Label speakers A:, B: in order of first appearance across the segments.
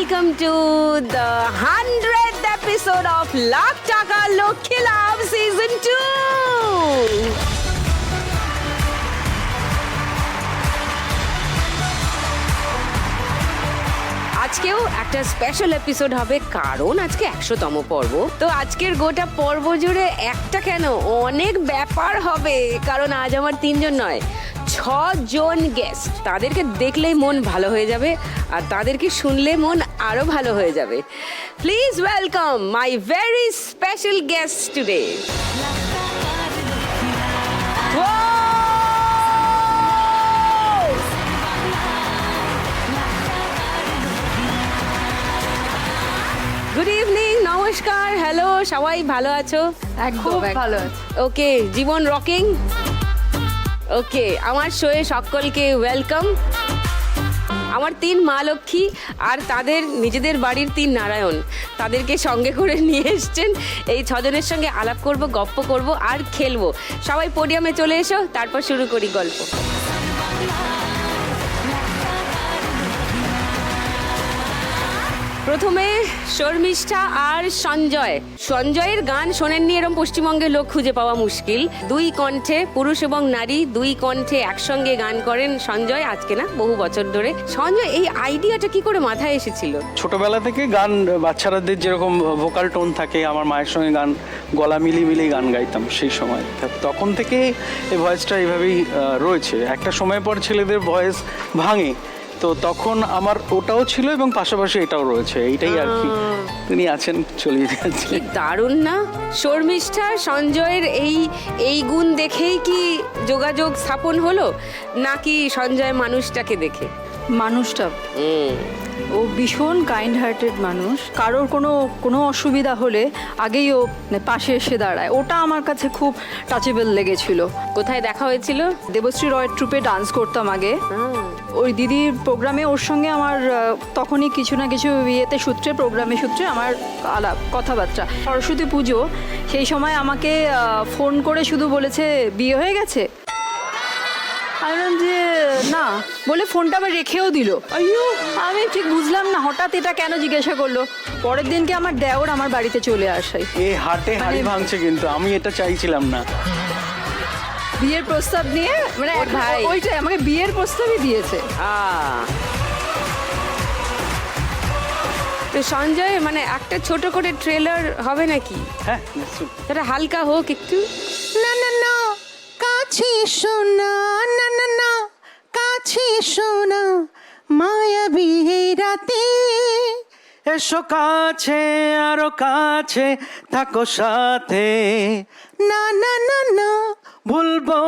A: welcome to the 100th episode of Lakh Taka Lokhi Love Season 2. আজকেও একটা special episode হবে, কারণ আজকে একশোতম পর্ব। তো আজকের গোটা পর্ব জুড়ে একটা কেন? অনেক ব্যাপার হবে, কারণ আজ আমার তিনজন নয়, ছজন গেস্ট তাদেরকে দেখলেই মন ভালো হয়ে যাবে, আর তাদেরকে শুনলে মন আরও ভালো হয়ে যাবে। Please welcome my very special guest today good evening নমস্কার হ্যালো সবাই ভালো আছো?
B: খুব ভালো আছে।
A: ওকে জীবন রকিং ওকে আমার শোয়ে সকলকে ওয়েলকাম আমার তিন মা লক্ষ্মী আর তাদের নিজেদের বাড়ির তিন নারায়ণ। তাদেরকে সঙ্গে করে নিয়ে এসছেন। এই ছজনের সঙ্গে আলাপ করব গপ্প করব আর খেলব। সবাই পোডিয়ামে চলে এসো তারপর শুরু করি গল্প। প্রথমে শর্মিষ্ঠা আর সঞ্জয়। সঞ্জয়ের গান শোনেননি এরম পশ্চিমবঙ্গের লোক খুঁজে পাওয়া মুশকিল। দুই কণ্ঠে পুরুষ এবং নারী, দুই কণ্ঠে একসঙ্গে গান করেন সঞ্জয় আজকে না বহু বছর ধরে। সঞ্জয়, এই আইডিয়াটা কি করে মাথায় এসেছিল?
C: ছোটবেলা থেকে গান, বাচ্চারাদের যেরকম ভোকাল টোন থাকে, আমার মায়ের সঙ্গে গান, গলা মিলিয়ে মিলিয়ে গান গাইতাম সেই সময়। তখন থেকে এই ভয়েসটা এইভাবেই রয়েছে। একটা সময় পর ছেলেদের ভয়েস ভাঙে। তো তখন আমার ওটাও ছিল এবং পাশাপাশি এটাও রয়েছে এইটাই আর কি। তিনি আছেন চলিয়ে যাচ্ছে
A: দারুণ না? শর্মিষ্ঠা সঞ্জয়ের এই এই গুণ দেখেই কি যোগাযোগ স্থাপন হলো? নাকি সঞ্জয় মানুষটাকে দেখে?
B: মানুষটা। ও ভীষণ কাইন্ড হার্টেড মানুষ। কারোর কোনো কোনো অসুবিধা হলে আগেই ও পাশে এসে দাঁড়ায়। ওটা আমার কাছে খুব টাচেবল লেগেছিল।
A: কোথায় দেখা হয়েছিল?
B: দেবশ্রী রয়ের ট্রুপে ডান্স করতাম আগে। ওই দিদির প্রোগ্রামে ওর সঙ্গে আমার তখনই কিছু না কিছু ইয়েতে সূত্রে প্রোগ্রামে সূত্রে আমার আলাপ কথাবার্তা। সরস্বতী পুজো সেই সময় আমাকে ফোন করে শুধু বলেছে বিয়ে হয়ে গেছে? আমি বললাম যে না বলে ফোনটা আবার রেখেও দিল। আইয়ো আমি ঠিক বুঝলাম না হঠাৎ এটা কেন জিজ্ঞাসা করল? পরের দিনকে আমার দেওর আমার বাড়িতে চলে আসাই
C: এ হাটে হাড়ি ভাঙছে কিন্তু আমি এটা চাইছিলাম না।
B: বিয়ের প্রস্তাব নিয়ে মানে
A: ওর ভাই।
B: ওইটাই আমাকে বিয়ের প্রস্তাবই দিয়েছে।
A: আহ। তো সঞ্জয় মানে একটা ছোট করে ট্রেলার হবে নাকি?
C: হ্যাঁ নিশ্চয়ই।
A: সেটা হালকা হোক একটু।
D: না না না। কাছে এসো না না না কাছে এসো না মায়াবী রাতে
C: এসো কাছে আরও কাছে থাকো সাথে
D: না না না না
C: ভুলবো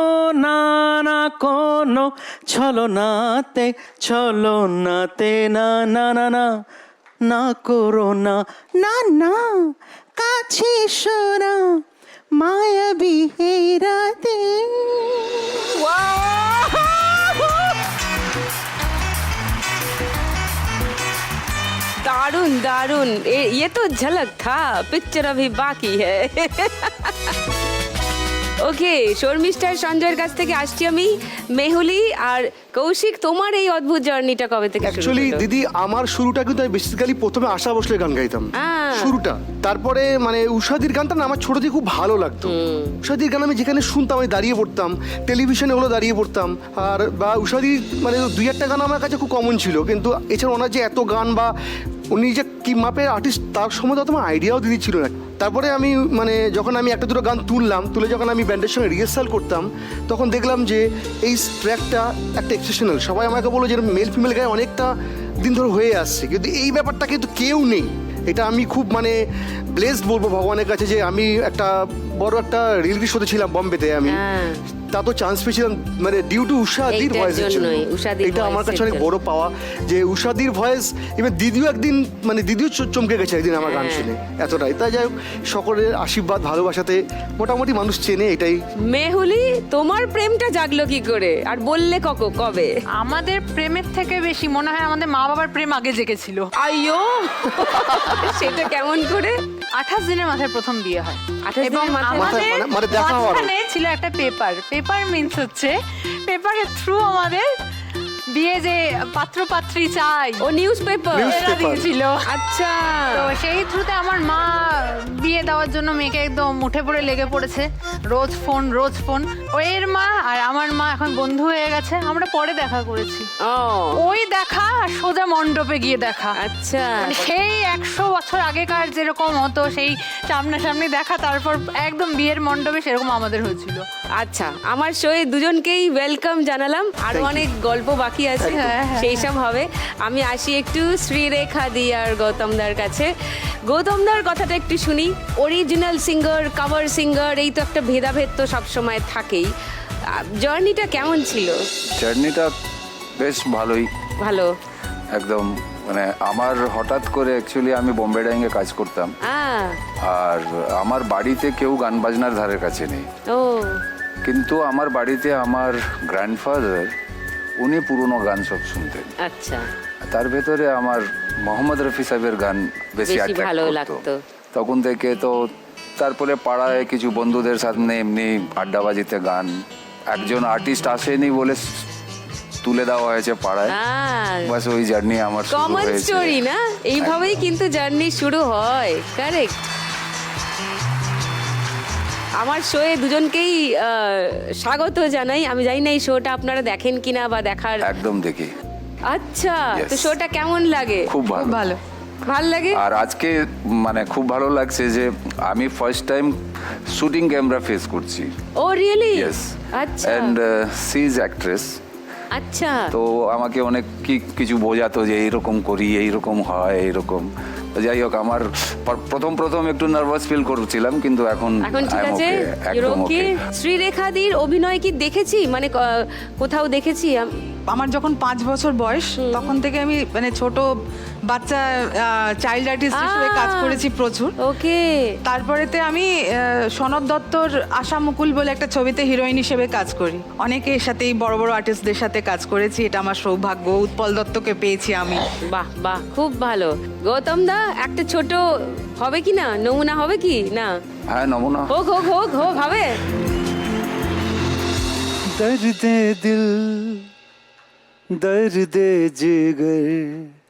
C: না না কোনো ছলো নাতে ছলো নাতে না না না না না করো না
D: না না কাছে এসো माया भी है राते
A: दारुन दारुन ये तो झलक था। पिक्चर अभी बाकी है। ওকে শর্মিষ্ঠার সঞ্জয়ের কাছ থেকে আসছি আমি। মেহুলি আর কৌশিক তোমার এই অদ্ভুত জার্নিটা কবে থেকে
E: অ্যাকচুয়ালি দিদি আমার শুরুটা কিন্তু আমি বেসিক্যালি প্রথমে আশা বসলে গান গাইতাম। শুরুটা। তারপরে মানে উষাদির গানটা না আমার ছোট থেকে খুব ভালো লাগতো। উষাদির গান আমি যেখানে শুনতাম আমি দাঁড়িয়ে পড়তাম। টেলিভিশনে হলো দাঁড়িয়ে পড়তাম। আর বা উষাদির মানে দুই একটা গান আমার কাছে খুব কমন ছিল। কিন্তু এছাড়া ওনার যে এত গান বা উনি যে কি মাপের আর্টিস্ট তার সম্বন্ধে অত আমার আইডিয়াও দিদি ছিল না। তারপরে আমি মানে যখন আমি একটা দুটো গান তুললাম, তুলে যখন আমি ব্যান্ডের সঙ্গে রিহার্সাল করতাম, তখন দেখলাম যে এই ট্র্যাকটা একটা এক্সেপশনাল সবাই আমাকে বলল যে মেল ফিমেল গায়ে অনেকটা দিন ধরে হয়ে আসছে। কিন্তু এই ব্যাপারটা কিন্তু কেউ নেই। এটা আমি খুব মানে ব্লেসড বলব ভগবানের কাছে যে আমি একটা বড় একটা রিয়েলিটি শোতে ছিলাম বম্বেতে আমি?
A: হ্যাঁ।
E: তা তো চান্স পেয়েছিলাম মানে ডিউ টু উষাদির ভয়েসের জন্য। এটা আমার কাছে অনেক। বড় পাওয়া যে উষাদির ভয়েস এবার দিদিও একদিন মানে দিদিও চ- চমকে গেছে একদিন আমার গান
A: হ্যাঁ।
E: শুনে এতটাই। তাই যাই হোক সকলের আশীর্বাদ ভালোবাসাতে মোটামুটি মানুষ চেনে এটাই।
A: মেহুলি তোমার প্রেমটা জাগলো কি করে? আর বললে ককো কবে?
F: আমাদের প্রেমের থেকে বেশি মনে হয় আমাদের মা বাবার প্রেম আগে জেগেছিল।
A: আইয়ো! সেটা কেমন করে?
F: আঠাশ দিনের মাথায় প্রথম বিয়ে হয়
A: 28
F: এবং
A: দিনের মাথায়?
F: আমাদের
E: মানে- মানে।
F: মাঝখানে ছিল একটা পেপার পেপার মিন্স হচ্ছে পেপারের থ্রু আমাদের বিয়ে যে পাত্র পাত্রী চাই।
A: ও নিউজ পেপার
F: এরা দিয়েছিল।
A: আচ্ছা।
F: তো সেই থ্রুতে আমার মা বিয়ে দেওয়ার জন্য মেয়েকে একদম উঠে পড়ে লেগে পড়েছে। রোজ ফোন রোজ ফোন। ওর মা আর আমার মা এখন বন্ধু হয়ে গেছে। আমরা পরে দেখা করেছি। ওই দেখা আর সোজা মণ্ডপে গিয়ে দেখা।
A: আচ্ছা।
F: মানে সেই একশো বছর আগেকার যেরকম হতো সেই সামনাসামনি দেখা তারপর একদম বিয়ের মণ্ডপে সেরকম আমাদের হয়েছিল।
A: আচ্ছা আমার শোয়ে দুজনকেই ওয়েলকাম জানালাম। আর অনেক গল্প বাকি আছে
F: হ্যাঁ, হ্যাঁ,
A: সেই সব হবে। আমি আসি একটু শ্রীরেখা দি আর গৌতমদার কাছে। গৌতমদার কথাটা একটু শুনি। অরিজিনাল সিঙ্গার কাভার সিঙ্গার এই তো একটা ভেদাভেদ তো সবসময় থাকেই। জার্নিটা কেমন ছিল?
G: জার্নিটা বেশ ভালোই।
A: ভালো।
G: একদম মানে আমার হঠাৎ করে অ্যাকচুয়ালি আমি বোম্বে ডাইংয়ে কাজ করতাম। আর আমার বাড়িতে কেউ গান বাজনার ধারের কাছে নেই।
A: ও।
G: কিন্তু আমার বাড়িতে আমার গ্র্যান্ডফাদার উনি পুরনো গান সব শুনতেন।
A: আচ্ছা।
G: তার ভেতরে আমার মোহাম্মদ রফি সাহেবের গান বেশি
A: ভালো লাগতো।
G: তখন থেকে তো তারপরে পাড়ায় কিছু বন্ধুদের সামনে এমনি আড্ডাবাজিতে গান। একজন আর্টিস্ট আসেনি বলে তুলে দেওয়া হয়েছে পাড়ায়। বাস ওই জার্নি আমার
A: কমন স্টোরি না? এইভাবেই কিন্তু জার্নি শুরু হয়। কারেক্ট আমার শোয়ে দুজনকেই স্বাগত জানাই। আমি জানি না এই শোটা আপনারা দেখেন কিনা বা দেখার
G: একদম দেখি।
A: আচ্ছা তো শোটা কেমন লাগে?
G: খুব ভালো।
F: ভালো।
A: ভালো লাগে?
G: আর আজকে মানে খুব ভালো লাগছে যে আমি first time shooting camera face করছি।
A: ও রিয়েলি
G: ইয়েস
A: আচ্ছা।
G: অ্যান্ড সি ইজ অ্যাক্ট্রেস
A: আচ্ছা।
G: তো আমাকে অনেক কি কিছু বোঝাতো যে এইরকম করি এইরকম হয় এইরকম। যাই হোক আমার প্রথম প্রথম একটু নার্ভাস ফিল করছিলাম কিন্তু এখন
A: এখন ঠিক আছে? ওকে শ্রীরেখাদির অভিনয় কি দেখেছি? মানে কোথাও দেখেছি?
H: আমার যখন পাঁচ বছর বয়স তখন থেকে আমি মানে ছোট বাচ্চা চাইল্ড আর্টিস্ট হিসেবে কাজ করেছি প্রচুর।
A: ওকে।
H: তারপরেতে আমি সনদ দত্তর আশা মুকুল বলে একটা ছবিতে হিরোইন হিসেবে কাজ করি। অনেকে এর সাথেই বড় বড় আর্টিস্টদের সাথে কাজ করেছি এটা আমার সৌভাগ্য। উৎপল দত্তকে পেয়েছি আমি।
A: বাহ বাহ খুব ভালো। গৌতম দা একটা ছোট হবে কি না? নমুনা হবে কি? না?
G: হ্যাঁ নমুনা।
A: হোক হোক হোক হোক হবে।
I: দর্দে দিল দর্দে জিগর।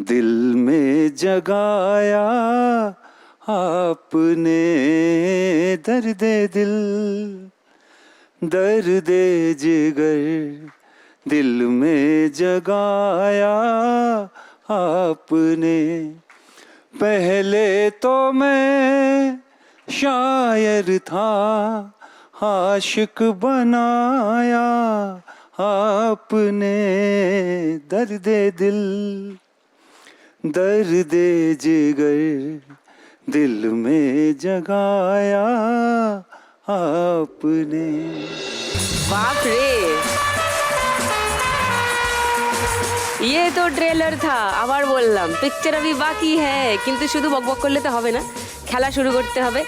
I: दिल में जगाया आपने दर्द दिल, दर्द जिगर, दिल में जगाया आपने। पहले तो मैं शायर था, आशिक बनाया आपने दर्द दिल। दर्द जिगर दिल में जगाया आपने।
A: बाप रे। ये তো ট্রেলার থা আবার বললাম পিকচার আমি বাকি হ্যাঁ কিন্তু শুধু বকবক করলে তো হবে না। খেলা শুরু করতে হবে,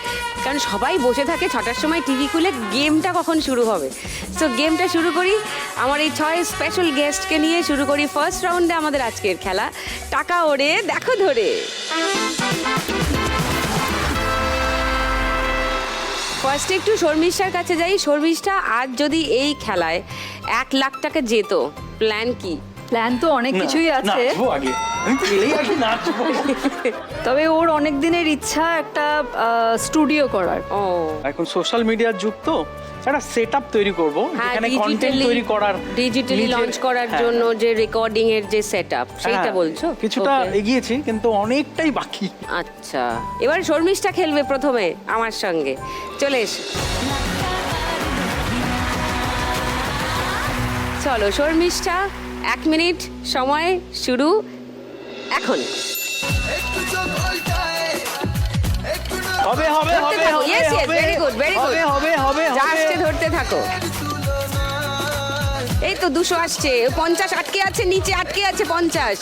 A: কারণ সবাই বসে থাকে, ছটার সময় টিভি খুলে গেমটা কখন শুরু হবে। সো গেমটা শুরু করি, আমার এই ছয় স্পেশাল গেস্টকে নিয়ে শুরু করি ফার্স্ট রাউন্ডে আমাদের আজকের খেলা। টাকা ওড়ে, দেখো ধরে। ফার্স্টে একটু শর্মিষ্ঠার কাছে যাই। শর্মিষ্ঠা, আজ যদি এই খেলায় এক লাখ টাকা যেত প্ল্যান কি?
B: প্ল্যান তো অনেক কিছুই আছে।
C: নাচবো আগে। আমি তো এলেই আগে নাচবো।
B: তবে ওর অনেক দিনের ইচ্ছা একটা স্টুডিও করার।
A: ও।
C: এখন সোশ্যাল মিডিয়ার যুগ তো। একটা সেট আপ তৈরি করব
A: হ্যাঁ
C: যেখানে কন্টেন্ট তৈরি করার
A: ডিজিটালি লঞ্চ করার
C: হ্যাঁ,
A: জন্য যে রেকর্ডিং এর যে সেটআপ
C: হ্যাঁ,
A: বলছো?
C: কিছুটা এগিয়েছি কিন্তু অনেকটাই বাকি।
A: আচ্ছা। এবার শর্মিষ্ঠা খেলবে প্রথমে আমার সঙ্গে। চলে এসো। চলো শর্মিষ্ঠা এক মিনিট সময় শুরু এখন।
C: হবে হবে হবে
A: yes,
C: হবে
A: very good, very good.
C: হবে হবে হবে।
A: আসছে ধরতে থাকো। এই তো দুশো আসছে। পঞ্চাশ আটকে আছে নিচে আটকে আছে পঞ্চাশ।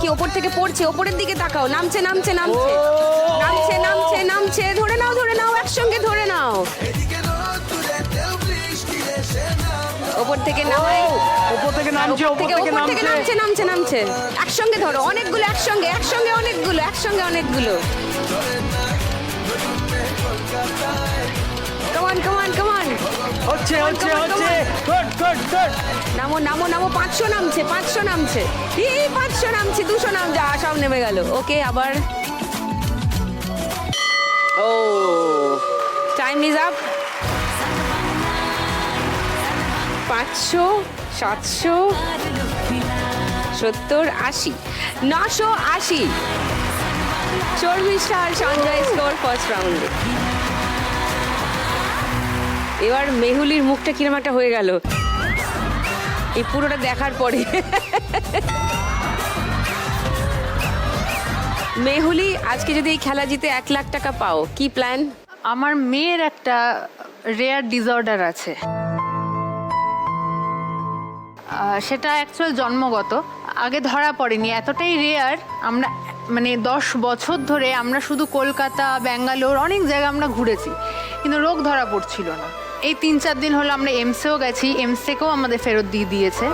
A: কি ওপর থেকে পড়ছে? ওপরের দিকে তাকাও। নামছে নামছে নামছে। নামছে নামছে নামছে। ধরে নাও ধরে নাও একসঙ্গে ধরে নাও। ওপর থেকে নামাই।
C: ওপর থেকে নামছে
A: ওপর থেকে নামছে। নামছে নামছে একসঙ্গে ধরো অনেকগুলো একসঙ্গে একসঙ্গে অনেকগুলো একসঙ্গে অনেকগুলো। কমান কমান কমান
C: হচ্ছে হচ্ছে হচ্ছে। গুড গুড গুড
A: নামো নামো নামো পাঁচশো নামছে পাঁচশো নামছে। এই পাঁচশো নামছে দুশো নাম যা সব নেমে গেল। ওকে আবার। ও। টাইম ইজ আপ পাঁচশো, সাতশো, সত্তর, আশি, নশো, আশি। চর্মিষ্ঠা আর সঞ্জয় স্কোর ফার্স্ট রাউন্ডে এবার মেহুলির মুখটা কিরম একটা হয়ে গেল। এই পুরোটা দেখার পরে। মেহুলি, আজকে যদি এই খেলা জিতে এক লাখ টাকা পাও, কি প্ল্যান
F: আমার মেয়ের একটা রেয়ার ডিসঅর্ডার আছে। সেটা অ্যাকচুয়াল জন্মগত। আগে ধরা পড়েনি। এতটাই রেয়ার আমরা মানে দশ বছর ধরে আমরা শুধু কলকাতা, ব্যাঙ্গালোর অনেক জায়গা আমরা ঘুরেছি। কিন্তু রোগ ধরা পড়ছিল না। এই তিন চার দিন হলো আমরা এমসেও গেছি। এমস থেকেও আমাদের ফেরত দিয়ে দিয়েছে।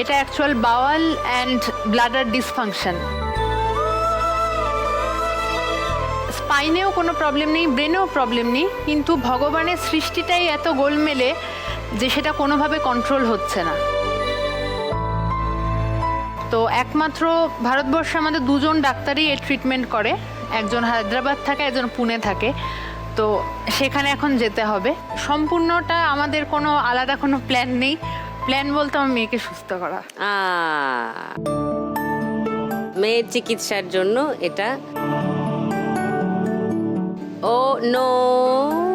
F: এটা actual bowel and bladder dysfunction স্পাইনেও কোনো প্রবলেম নেই ব্রেনেও প্রবলেম নেই, কিন্তু ভগবানের সৃষ্টিটাই এত গোলমেলে যে সেটা কোনোভাবে কন্ট্রোল হচ্ছে না। তো একমাত্র ভারতবর্ষে আমাদের দুজন ডাক্তারই এর ট্রিটমেন্ট করে। একজন হায়দ্রাবাদ থাকে, একজন পুনে থাকে। তো সেখানে এখন যেতে হবে। সম্পূর্ণটা আমাদের কোনো আলাদা কোনো প্ল্যান নেই। প্ল্যান বলতে আমার মেয়েকে সুস্থ করা।
A: মেয়ের চিকিৎসার জন্য এটা। Oh no.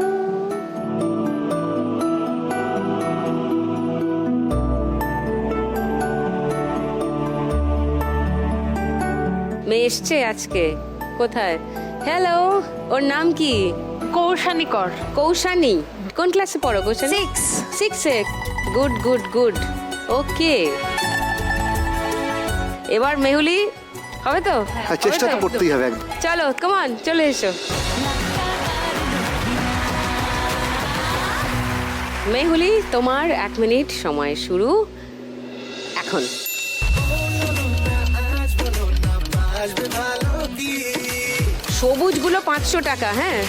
A: মেয়ে এসছে আজকে। কোথায়? হ্যালো ওর নাম কি?
F: কৌশানী কর
A: কৌশানী। কোন ক্লাসে পড়ো কৌশানী? সিক্স সিক্সে গুড গুড গুড ওকে এবার মেহুলি হবে তো?
E: হ্যাঁ চেষ্টা
A: হবে
E: তো? করতেই হবে
A: চলো কমান চলে এসো। মেহুলি তোমার এক মিনিট সময় শুরু এখন। সবুজগুলো পাঁচশো টাকা হ্যাঁ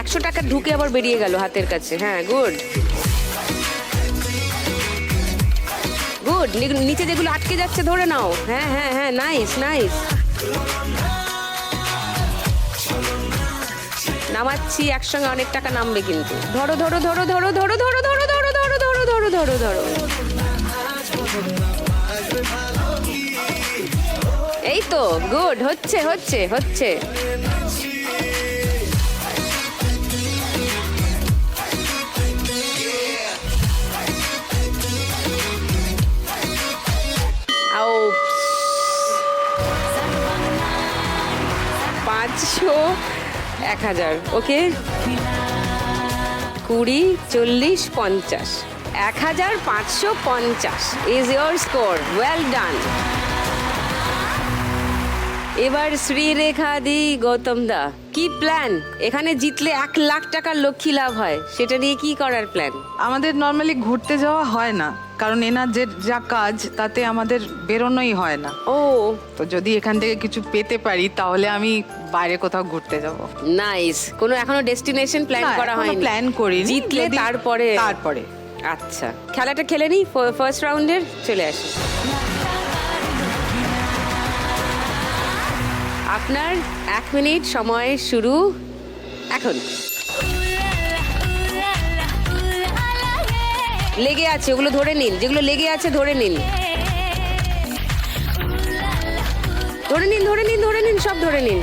A: একশো টাকা ঢুকে আবার বেরিয়ে গেল হাতের কাছে হ্যাঁ গুড গুড নিচে যেগুলো আটকে যাচ্ছে ধরে নাও হ্যাঁ হ্যাঁ হ্যাঁ নাইস নাইস নামাচ্ছি একসঙ্গে অনেক টাকা নামবে কিন্তু ধরো ধরো ধরো ধরো ধরো ধরো ধরো ধরো ধরো ধরো ধরো ধরো ধরো তো গুড হচ্ছে হচ্ছে হচ্ছে। পাঁচশো এক হাজার ওকে কুড়ি, চল্লিশ, পঞ্চাশ। এক হাজার পাঁচশো পঞ্চাশ is your score well done এবার শ্রীরেখা দি গৌতম দা কি প্ল্যান এখানে জিতলে এক লাখ টাকার লক্ষ্মী লাভ হয় সেটা নিয়ে কি করার প্ল্যান
H: আমাদের নর্মালি ঘুরতে যাওয়া হয় না কারণ এনার যে যা কাজ তাতে আমাদের বেরোনোই হয় না।
A: ও।
H: তো যদি এখান থেকে কিছু পেতে পারি তাহলে আমি বাইরে কোথাও ঘুরতে যাব।
A: নাইস কোনো এখনও ডেস্টিনেশন প্ল্যান করা হয়নি?
H: প্ল্যান করি
A: জিতলে তারপরে?
H: তারপরে।
A: আচ্ছা। খেলাটা খেলে নি? ফার্স্ট রাউন্ডের চলে আসি। আপনার এক মিনিট সময় শুরু। এখন। লেগে আছে, ওগুলো ধরে নিন। যেগুলো লেগে আছে, ধরে নিন। ধরে নিন ধরে নিন ধরে নিন, সব ধরে নিন।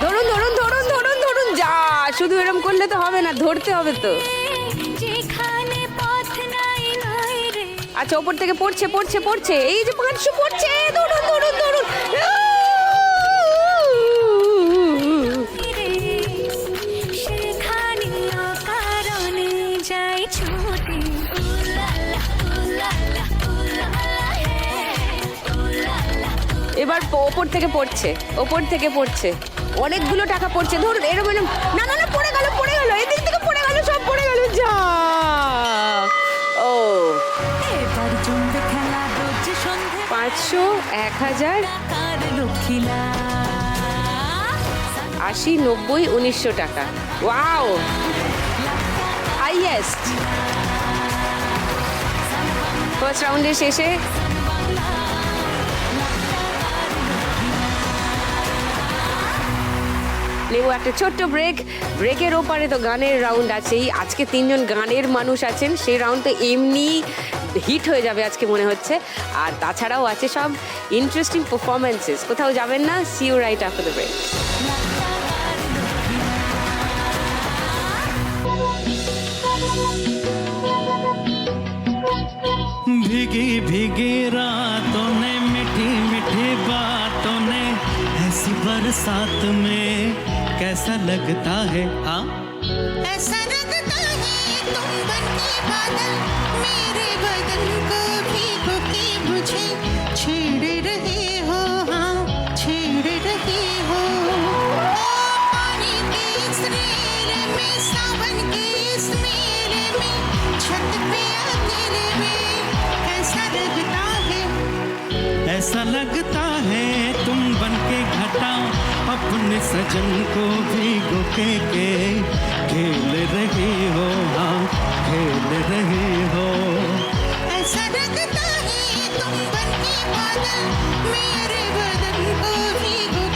A: ধরুন ধরুন ধরুন ধরুন ধরুন। যা, শুধু এরকম করলে তো হবে না, ধরতে হবে তো। আচ্ছা ওপর থেকে পড়ছে পড়ছে পড়ছে। এই যে পাঁচশো পড়ছে। ধরুন ধরুন ধরুন এবার ওপর থেকে পড়ছে, ওপর থেকে পড়ছে। অনেকগুলো টাকা পড়ছে। ধরুন, এরকম না না না, পড়ে গেল পড়ে গেল। এদিক থেকে পড়ে গেল, সব পড়ে গেল। যা ও। পাঁচশো এক হাজার আশি নব্বই উনিশশো টাকা। ওয়াও! হাইয়েস্ট! ফার্স্ট রাউন্ডের শেষে নেব একটা ছোট্ট ব্রেক। ব্রেকের ওপারে তো গানের রাউন্ড আছেই। আজকে তিনজন গানের মানুষ আছেন। সেই রাউন্ড তো এমনি হিট হয়ে যাবে আজকে মনে হচ্ছে আর তাছাড়াও আছে সব ইন্টারেস্টিং পারফরমেন্সেস কোথাও যাবেন না see you right after the break
C: भीगी भीगी रातों ने मीठी मीठी बातों ने ऐसी बरसात में कैसा लगता है हाँ
D: ऐसा लगता है तुम बन के बादल
C: ऐसा लगता है तुम बन के घटा अपने सजन को भी के के। खेल रहे हो हाँ खेल रहे हो।
D: ऐसा लगता है तुम बन के बादल मेरे बदन को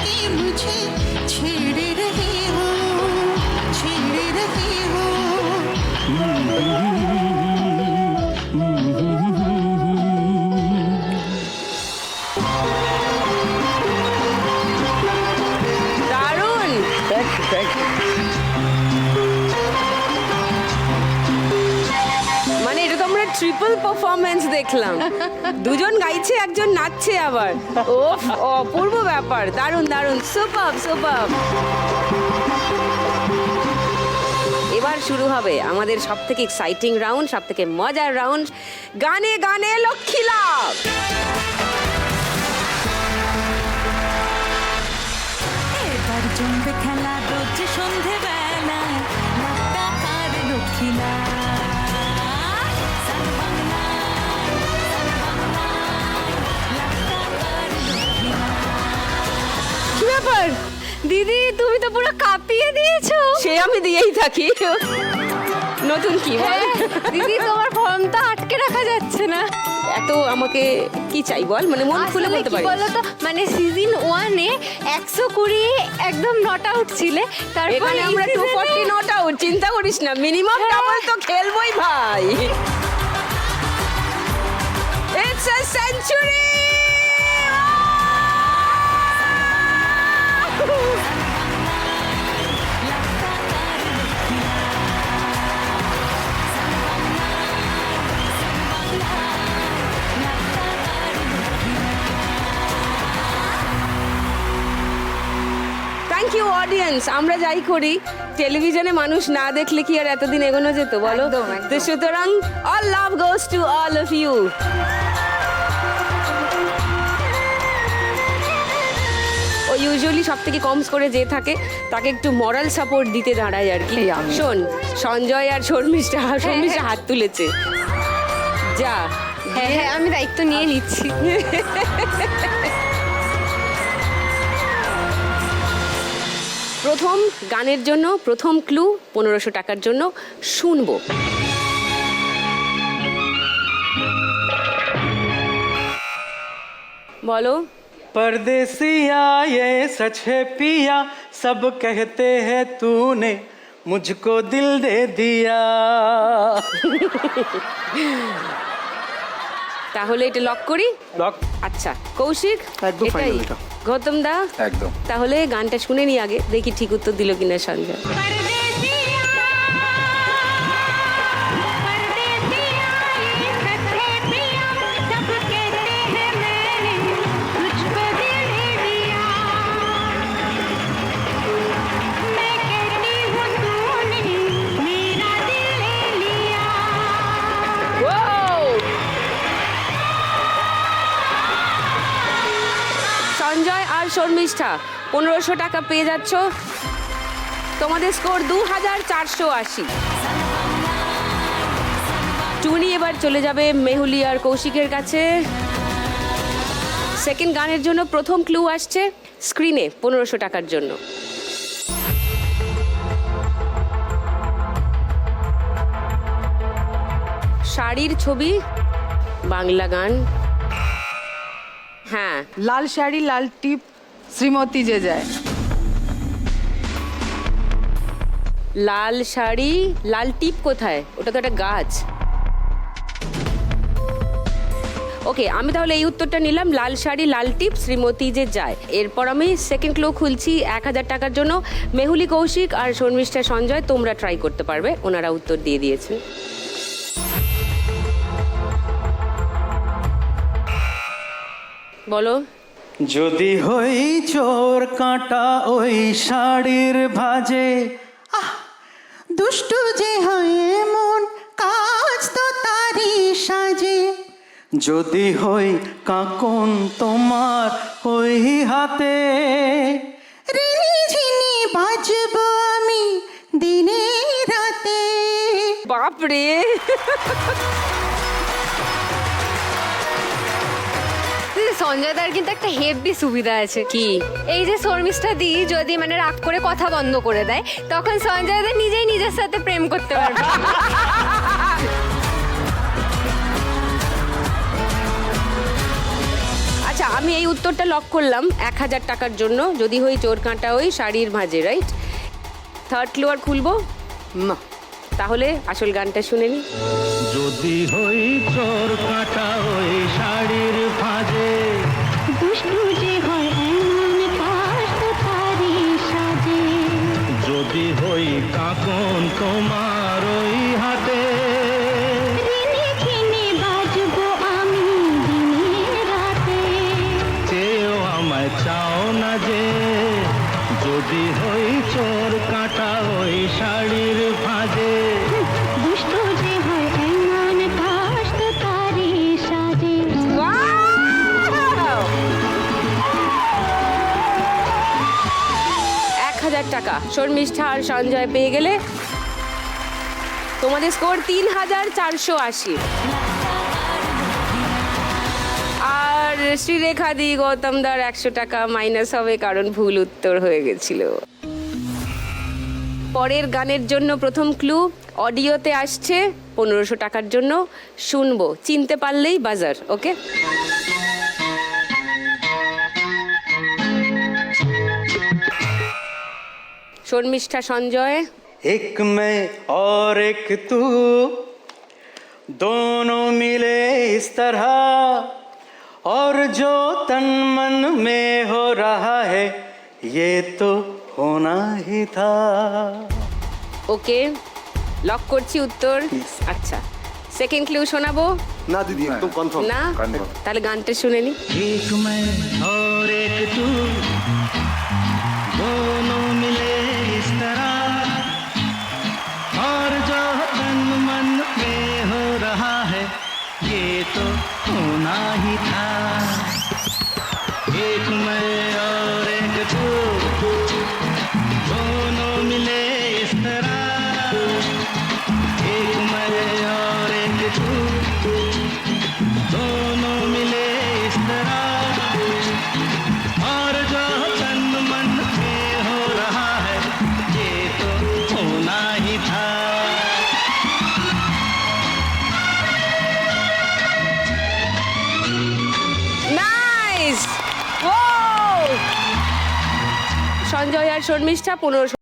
D: के मुझे। छेड़ रहे हो छेड़ रहे हो।
A: ট্রিপল পারফরমেন্স দেখলাম। দুজন গাইছে, একজন নাচছে আবার। ও অপূর্ব ব্যাপার, দারুণ দারুণ সুপার সুপার এবার শুরু হবে আমাদের সব থেকে এক্সাইটিং রাউন্ড সব থেকে মজার রাউন্ড গানে গানে লক্ষ্মী লাভ।
J: জমবে খেলা বেলায় টাকার
A: দিদি তুমি তো পুরো কাঁপিয়ে দিয়েছ। সে আমি দিয়েই থাকি। নতুন কি বল?
K: দিদি তোমার ফর্মটা আটকে রাখা যাচ্ছে না।
A: এত আমাকে কি চাই বল? মানে মন খুলে বলতে পারি
K: বলতো মানে সিজন ওয়ানে একশো কুড়ি একদম নট আউট ছিলে। তারপর
A: আমরা টু ফোরটি নট আউট চিন্তা করিস না মিনিমাম ডাবল তো খেলবই ভাই। ইটস আ সেঞ্চুরি অডিয়েন্স আমরা যাই করি টেলিভিশনে মানুষ না দেখলে কি আর এতদিন এগোনো যেত বলো। তো সুতরাং all love goes to all of you O usually সব থেকে কম করে যে থাকে তাকে একটু মরাল সাপোর্ট দিতে দাঁড়ায় আর কি। শোন সঞ্জয় আর শর্মিষ্ঠা শর্মিষ্ঠা হাত তুলেছে। যা
K: হ্যাঁ হ্যাঁ আমি দায়িত্ব নিয়ে নিচ্ছি।
A: প্রথম গানের জন্য প্রথম ক্লু পনেরোশো টাকার জন্য শুনবো বলো
C: परदेसिया ये सच है पिया सब कहते हैं तूने मुझको दिल दे दिया
A: তাহলে এটা লক করি
L: লক
A: আচ্ছা কৌশিক
E: একদম
A: এটাই
E: final এটা।
A: গৌতম দা?
G: একদম।
A: তাহলে গানটা শুনে নি আগে দেখি ঠিক উত্তর দিল কিনা সঞ্জয়। সঞ্জয় আর শর্মিষ্ঠা। পনেরোশো টাকা পেয়ে যাচ্ছ। তোমাদের স্কোর দু হাজার চারশো আশি। টুনি এবার চলে যাবে মেহুলি আর কৌশিকের কাছে। সেকেন্ড গানের জন্য প্রথম ক্লু আসছে স্ক্রিনে পনেরোশো টাকার জন্য। শাড়ির ছবি, বাংলা গান। হ্যাঁ।
H: লাল শাড়ি লাল টিপ শ্রীমতী যে যায়।
A: লাল শাড়ি লাল টিপ কোথায়? ওটা তো একটা গাছ। ওকে আমি তাহলে এই উত্তরটা নিলাম লাল শাড়ি লাল টিপ শ্রীমতী যে যায়। এরপর আমি সেকেন্ড ক্লো খুলছি এক হাজার টাকার জন্য। মেহুলি কৌশিক আর শর্মিষ্ঠা সঞ্জয় তোমরা ট্রাই করতে পারবে ওনারা উত্তর দিয়ে দিয়েছেন বলো।
M: যদি হই চোর কাঁটা ওই শাড়ির ভাজে
D: দুষ্টু যে হয় মন কাজ তো তারি সাজে।
M: যদি হই কাকন তোমার ওই হাতে
D: রিনি বাজবো আমি দিনে রাতে।
A: বাপরে।
F: সঞ্জয় দার কিন্তু একটা হেভি সুবিধা আছে।
A: কি?
F: এই যে শর্মিষ্ঠা দি যদি মানে রাগ করে কথা বন্ধ করে দেয় তখন সঞ্জয় দা নিজেই নিজের সাথে প্রেম করতে পারবে।
A: আচ্ছা আমি এই উত্তরটা লক করলাম এক হাজার টাকার জন্য। যদি হই চোর কাঁটা ওই শাড়ির মাঝে রাইট থার্ড ক্লো আর খুলবো?
E: না
A: তাহলে আসল গানটা শুনে নি।
M: যদি হই চোর কাঁটা ওই শাড়ির হই কাকন তোমার
A: শর্মিষ্ঠা আর সঞ্জয় পেয়ে গেলে তোমাদের স্কোর তিন হাজার চারশো আশি। আর শ্রীরেখা দি গৌতম দার একশো টাকা মাইনাস হবে কারণ ভুল উত্তর হয়ে গেছিল। পরের গানের জন্য প্রথম ক্লু, অডিওতে আসছে, পনেরোশো টাকার জন্য শুনব। চিনতে পারলেই বাজার ওকে শর্মিষ্ঠা সঞ্জয়
M: एक मैं और एक तू दोनों मिले इस तरह और जो तन मन में हो रहा है ये तो होना ही था
A: ওকে লক করছি উত্তর আচ্ছা সেকেন্ড ক্লু শোনাবো
E: না দিদি একদম কনফার্ম
A: না
G: Confirm.
A: তাহলে গানটা শুনে নি
M: एक मैं और एक तू दोनों मिले तो होना ही था। एक मैं और
A: সঞ্জয় পনেরোশো